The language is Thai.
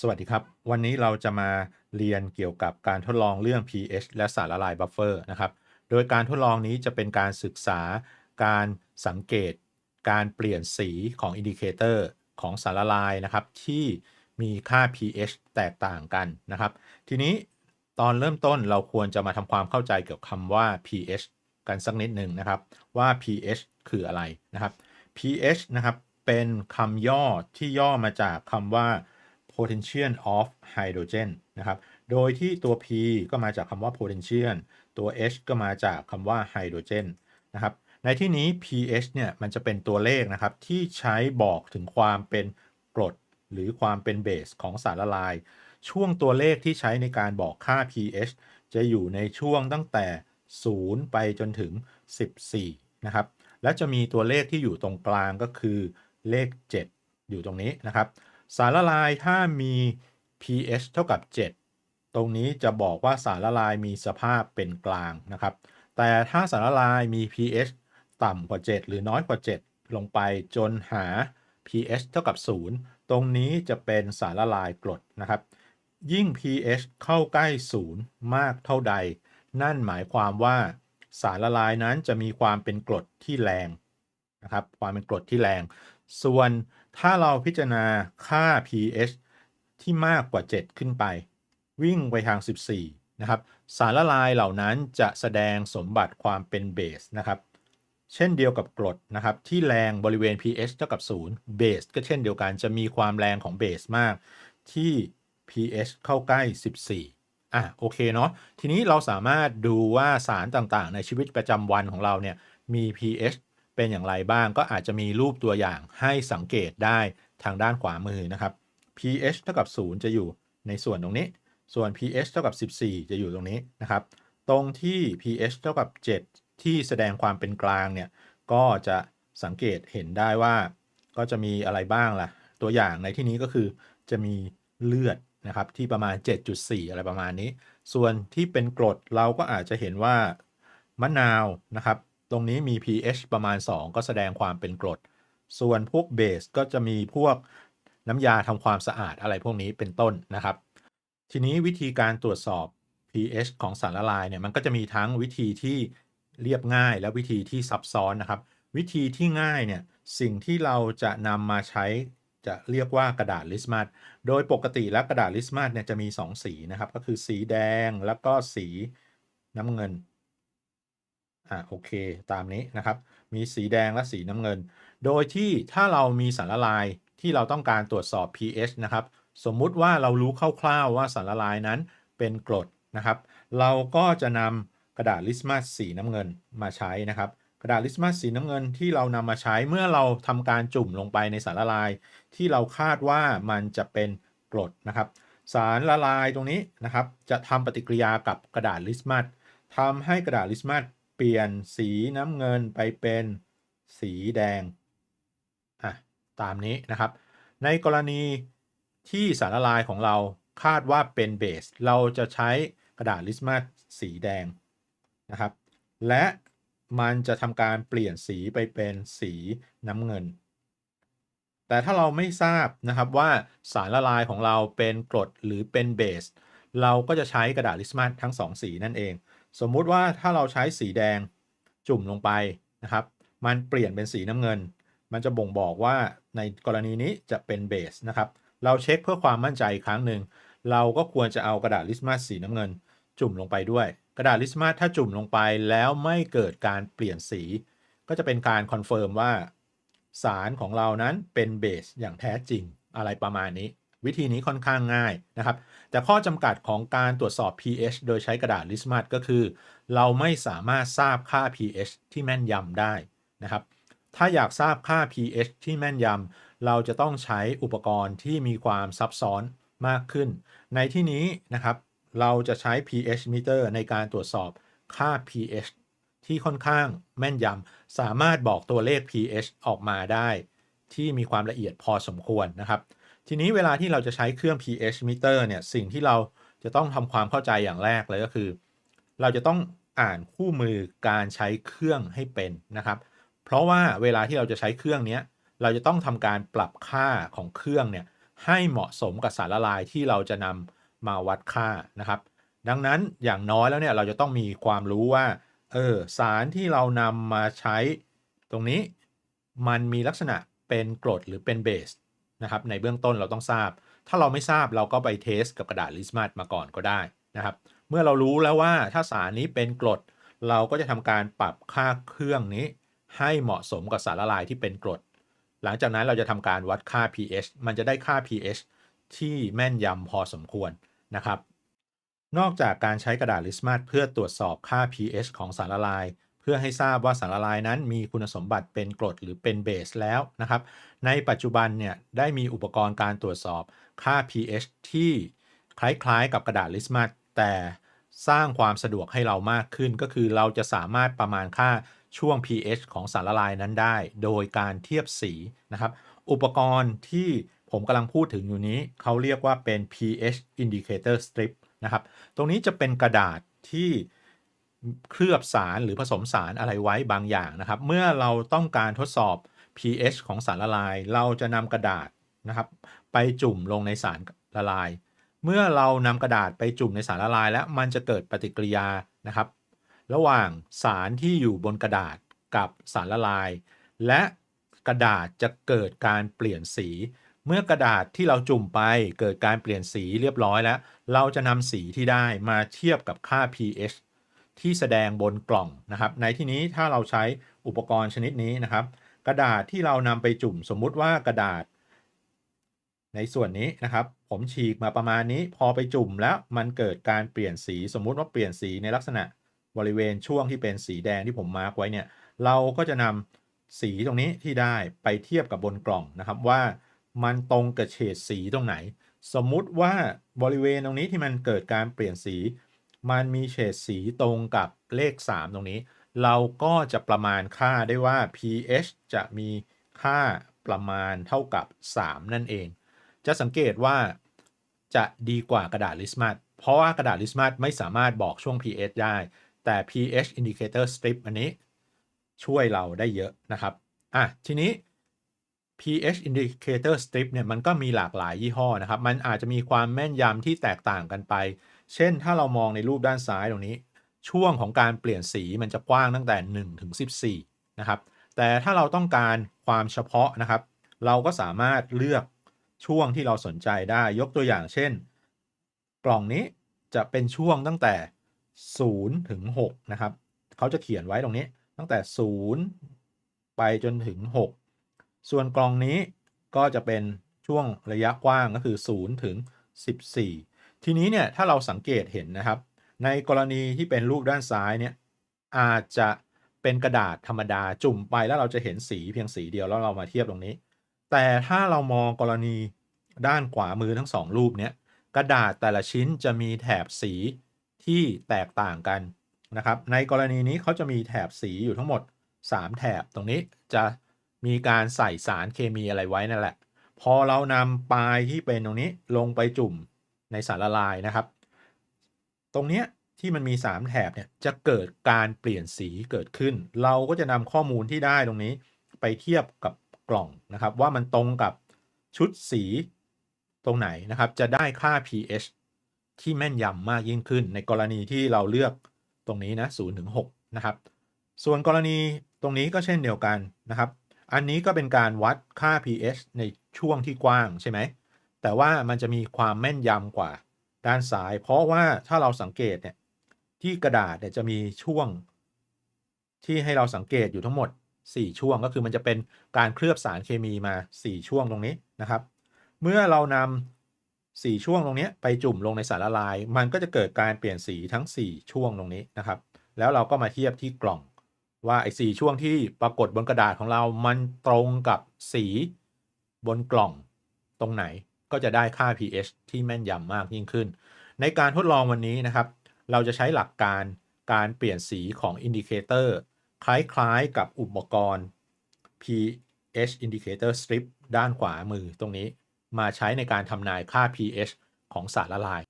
สวัสดีครับ วันนี้เราจะมาเรียนเกี่ยวกับการทดลองเรื่อง pH และสารละลายบัฟเฟอร์นะครับ โดยการทดลองนี้จะเป็นการศึกษาการสังเกต การเปลี่ยนสีของอินดิเคเตอร์ของสารละลายนะครับ ที่มีค่า pH แตกต่างกันนะครับ ทีนี้ตอนเริ่มต้นเราควรจะมาทำความเข้าใจเกี่ยวกับคำว่า pH กันสักนิดหนึ่งนะครับว่า pH คืออะไรนะครับ pH นะครับเป็นคำย่อที่ย่อมาจากคำว่า potential of hydrogen นะครับ โดยที่ตัว P ก็มาจากคำว่า potential ตัว H ก็มาจากคำว่า hydrogen นะครับ ในที่นี้ pH เนี่ยมันจะเป็นตัวเลขนะครับที่ใช้บอกถึงความเป็นกรดหรือความเป็นเบสของสารละลาย ช่วงตัวเลขที่ใช้ในการบอกค่า pH จะอยู่ในช่วงตั้งแต่ 0 ไปจนถึง 14 นะครับ และจะมีตัวเลขที่อยู่ตรงกลางก็คือเลข 7 อยู่ตรงนี้นะครับ สารละลายถ้ามี pH เท่ากับ 7 ตรงนี้จะบอกว่าสารละลายมีสภาพเป็นกลางนะครับ แต่ถ้าสารละลายมี pH ต่ำกว่า 7 หรือน้อยกว่า 7 ลงไปจนหา pH เท่ากับ 0 ตรงนี้จะเป็นสารละลายกรดนะครับ ยิ่ง pH เข้าใกล้ 0 มากเท่าใด นั่นหมายความว่าสารละลายนั้นจะมีความเป็นกรดที่แรงนะครับ ความเป็นกรดที่แรง ส่วน ถ้าเราพิจารณาค่า pH ที่มากกว่า 7 ขึ้นไป วิ่งไปทาง 14 นะครับ สารละลายเหล่านั้นจะแสดงสมบัติความเป็นเบสนะครับ เช่นเดียวกับกรดนะครับ ที่แรงบริเวณ pH เท่ากับ 0 เบสก็เช่นเดียวกันจะมีความแรงของเบสมาก ที่ pH เข้าใกล้ 14 อะโอเคเนาะทีนี้เราสามารถดูว่าสารต่างๆ ในชีวิตประจำวันของเราเนี่ยมี pH เป็นอย่างไรบ้างก็อาจจะมีรูปตัวอย่างให้สังเกตได้ทางด้านขวามือนะครับ pH เท่ากับ 0 จะอยู่ในส่วนตรงนี้ ส่วน pH เท่ากับ 14 จะอยู่ตรงนี้นะครับ ตรงที่ pH เท่ากับ 7 ที่แสดงความเป็นกลางเนี่ย ก็จะสังเกตเห็นได้ว่าก็จะมีอะไรบ้างล่ะ ตัวอย่างในที่นี้ก็คือจะมีเลือดนะครับที่ประมาณ 7.4 อะไรประมาณนี้ ส่วนที่เป็นกรดเราก็อาจจะเห็นว่ามะนาวนะครับ ตรงนี้มี pH ประมาณ 2 ก็แสดงความเป็นกรด ส่วนพวกเบสก็จะมีพวกน้ำยาทำความสะอาดอะไรพวกนี้เป็นต้นนะครับ ทีนี้วิธีการตรวจสอบ pH ของสารละลายเนี่ยมันก็จะมีทั้งวิธีที่เรียบง่ายและวิธีที่ซับซ้อนนะครับ วิธีที่ง่ายเนี่ยสิ่งที่เราจะนำมาใช้จะเรียกว่ากระดาษลิสมัสโดยปกติแล้วกระดาษลิสมัสเนี่ยจะมี 2 สีนะครับ ก็คือสีแดงแล้วก็สีน้ำเงิน อ่าโอเค ตามนี้นะครับ มีสีแดงและสีน้ำเงิน โดยที่ถ้าเรามีสารละลายที่เราต้องการตรวจสอบ pH นะครับ สมมุติว่าเรารู้คร่าวๆว่าสารละลายนั้นเป็นกรดนะครับ เราก็จะนำกระดาษลิสมัสสีน้ำเงินมาใช้นะครับ กระดาษลิสมัสสีน้ำเงินที่เรานำมาใช้เมื่อเราทำการจุ่มลงไปในสารละลาย ที่เราคาดว่ามันจะเป็นกรดนะครับ สารละลายตรงนี้นะครับ จะทำปฏิกิริยากับกระดาษลิสมัสทำให้กระดาษลิสมัส เปลี่ยนสีน้ำเงินไปเป็นสีแดงอะตามนี้นะครับ ในกรณีที่สารละลายของเราคาดว่าเป็นเบส เราจะใช้กระดาษลิสมัสสีแดงนะครับ และมันจะทำการเปลี่ยนสีไปเป็นสีน้ำเงิน แต่ถ้าเราไม่ทราบนะครับว่าสารละลายของเราเป็นกรดหรือเป็นเบส เราก็จะใช้กระดาษลิสมัสทั้ง2สีนั่นเอง สมมุติว่าถ้าเราใช้สีแดงจุ่มลงไปนะครับ มันเปลี่ยนเป็นสีน้ำเงิน มันจะบ่งบอกว่าในกรณีนี้จะเป็นเบสนะครับ เราเช็คเพื่อความมั่นใจอีกครั้งหนึ่ง เราก็ควรจะเอากระดาษลิสมัสสีน้ำเงิน จุ่มลงไปด้วย กระดาษลิสมัสถ้าจุ่มลงไปแล้วไม่เกิดการเปลี่ยนสี ก็จะเป็นการคอนเฟิร์มว่าสารของเรานั้นเป็นเบสอย่างแท้จริงอะไรประมาณนี้ วิธีนี้ค่อนข้างง่ายนะครับ แต่ข้อจำกัดของการตรวจสอบ pH โดยใช้กระดาษลิสมัสก็คือ เราไม่สามารถทราบค่า pH ที่แม่นยำได้นะครับ ถ้าอยากทราบค่า pH ที่แม่นยำเราจะต้องใช้อุปกรณ์ที่มีความซับซ้อนมากขึ้น ในที่นี้นะครับ เราจะใช้ pH meter ในการตรวจสอบค่า pH ที่ค่อนข้างแม่นยำสามารถบอกตัวเลข pH ออกมาได้ ที่มีความละเอียดพอสมควรนะครับ ทีนี้เวลาที่เราจะใช้เครื่อง pH meter เนี่ยสิ่งที่เราจะต้องทำความเข้าใจอย่างแรกเลยก็คือ เราจะต้องอ่านคู่มือการใช้เครื่องให้เป็นนะครับ เพราะว่าเวลาที่เราจะใช้เครื่องนี้เราจะต้องทำการปรับค่าของเครื่องเนี่ยให้เหมาะสมกับสารละลายที่เราจะนำมาวัดค่านะครับ ดังนั้นอย่างน้อยแล้วเนี่ยเราจะต้องมีความรู้ว่าเออสารที่เรานำมาใช้ตรงนี้ มันมีลักษณะเป็นกรดหรือเป็นเบส นะครับในเบื้องต้นเราต้องทราบ ถ้าเราไม่ทราบเราก็ไปเทสกับกระดาษลิสมัสมาก่อนก็ได้นะครับ เมื่อเรารู้แล้วว่าถ้าสารนี้เป็นกรด เราก็จะทำการปรับค่าเครื่องนี้ ให้เหมาะสมกับสารละลายที่เป็นกรด หลังจากนั้นเราจะทำการวัดค่า pH มันจะได้ค่า pH ที่แม่นยำพอสมควรนะครับ นอกจากการใช้กระดาษลิสมัสเพื่อตรวจสอบค่า pH ของสารละลาย เพื่อให้ทราบว่าสารละลายนั้นมีคุณสมบัติเป็นกรดหรือเป็นเบสแล้วนะครับ ในปัจจุบันเนี่ยได้มีอุปกรณ์การตรวจสอบค่า pH ที่คล้ายๆ กับกระดาษลิสมัสแต่สร้างความสะดวกให้เรามากขึ้น ก็คือเราจะสามารถประมาณค่าช่วง pH ของสารละลายนั้นได้ โดยการเทียบสีนะครับ อุปกรณ์ที่ผมกำลังพูดถึงอยู่นี้ เขาเรียกว่าเป็น pH indicator strip นะครับ ตรงนี้จะเป็นกระดาษที่ เคลือบสารหรือผสมสารอะไรไว้บางอย่างนะครับ เมื่อเราต้องการทดสอบ pH ของสารละลาย เราจะนำกระดาษนะครับ ไปจุ่มลงในสารละลาย เมื่อเรานำกระดาษไปจุ่มในสารละลาย แล้วมันจะเกิดปฏิกิริยานะครับ ระหว่างสารที่อยู่บนกระดาษกับสารละลาย และกระดาษจะเกิดการเปลี่ยนสี เมื่อกระดาษที่เราจุ่มไปเกิดการเปลี่ยนสีเรียบร้อยแล้ว เราจะนำสีที่ได้มาเทียบกับค่า pH ที่แสดงบนกล่องนะครับ ในที่นี้ถ้าเราใช้อุปกรณ์ชนิดนี้นะครับ กระดาษที่เรานำไปจุ่มสมมุติว่ากระดาษ ในส่วนนี้นะครับ ผมฉีกมาประมาณนี้ พอไปจุ่มแล้วมันเกิดการเปลี่ยนสีสมมุติว่าเปลี่ยนสีในลักษณะบริเวณช่วงที่เป็นสีแดงที่ผมมาร์กไว้เนี่ยเราก็จะนำสีตรงนี้ที่ได้ไปเทียบกับบนกล่องนะครับว่ามันตรงกับเฉดสีตรงไหน สมมุติว่าบริเวณตรงนี้ที่มันเกิดการเปลี่ยนสี มันมีเฉดสีตรงกับเลข 3 ตรงนี้ เราก็จะประมาณค่าได้ว่า pH จะมีค่าประมาณเท่ากับ 3 นั่นเอง จะสังเกตว่าจะดีกว่ากระดาษลิสมัสเพราะว่ากระดาษลิสมัสไม่สามารถบอกช่วง pH ได้ แต่ pH indicator strip อันนี้ ช่วยเราได้เยอะนะครับอะทีนี้ pH indicator strip เนี่ยมันก็มีหลากหลายยี่ห้อนะครับ มันอาจจะมีความแม่นยำที่แตกต่างกันไป เช่นถ้าเรามองในรูปด้านซ้ายตรงนี้ ช่วงของการเปลี่ยนสีมันจะกว้างตั้งแต่ 1 ถึง 14 นะครับ แต่ถ้าเราต้องการความเฉพาะนะครับ เราก็สามารถเลือกช่วงที่เราสนใจได้ยกตัวอย่างเช่น กล่องนี้จะเป็นช่วงตั้งแต่ 0 ถึง 6 นะครับ เขาจะเขียนไว้ตรงนี้ตั้งแต่ 0 ไปจนถึง 6 ส่วนกล่องนี้ก็จะเป็นช่วงระยะกว้างก็คือ 0 ถึง 14 ทีนี้เนี่ยถ้าเราสังเกตเห็นนะครับ ในกรณีที่เป็นรูปด้านซ้ายเนี่ยอาจจะเป็นกระดาษธรรมดาจุ่มไปแล้วเราจะเห็นสีเพียงสีเดียวแล้วเรามาเทียบตรงนี้ แต่ถ้าเรามองกรณีด้านขวามือทั้งสองรูปเนี้ยกระดาษแต่ละชิ้นจะมีแถบสีที่แตกต่างกันนะครับ ในกรณีนี้เขาจะมีแถบสีอยู่ทั้งหมด 3 แถบตรงนี้จะมีการใส่สารเคมีอะไรไว้นั่นแหละ พอเรานำปลายที่เป็นตรงนี้ลงไปจุ่ม ในสารละลายนะครับ ตรงเนี้ยที่มันมี 3 แถบเนี่ยจะเกิดการเปลี่ยนสีเกิดขึ้น เราก็จะนำข้อมูลที่ได้ตรงนี้ไปเทียบกับกล่องนะครับ ว่ามันตรงกับชุดสีตรงไหนนะครับ จะได้ค่า pH ที่แม่นยำมากยิ่งขึ้น ในกรณีที่เราเลือกตรงนี้นะ0ถึง6นะครับ ส่วนกรณีตรงนี้ก็เช่นเดียวกันนะครับ อันนี้ก็เป็นการวัดค่า pH ในช่วงที่กว้างใช่ไหม แต่ว่ามันจะมีความแม่นยำกว่าด้านซ้าย เพราะว่าถ้าเราสังเกตเนี่ยที่กระดาษเนี่ยจะมีช่วง ที่ให้เราสังเกตอยู่ทั้งหมด 4 ช่วงก็คือมันจะเป็นการเคลือบสารเคมีมา 4 ช่วงตรงนี้นะครับ เมื่อเรานำ4ช่วงตรงนี้ไปจุ่มลงในสารละลาย มันก็จะเกิดการเปลี่ยนสีทั้ง 4 ช่วงตรงนี้นะครับ แล้วเราก็มาเทียบที่กล่องว่าไอ้สช่วงที่ปรากฏบนกระดาษของเรา มันตรงกับสีบนกล่องตรงไหน ก็จะได้ค่า pH ที่แม่นยำมากยิ่งขึ้น ในการทดลองวันนี้นะครับ เราจะใช้หลักการการเปลี่ยนสีของอินดิเคเตอร์คล้ายๆกับอุปกรณ์ pH indicator strip ด้านขวามือตรงนี้ มาใช้ในการทำนายค่า pH ของสารละลาย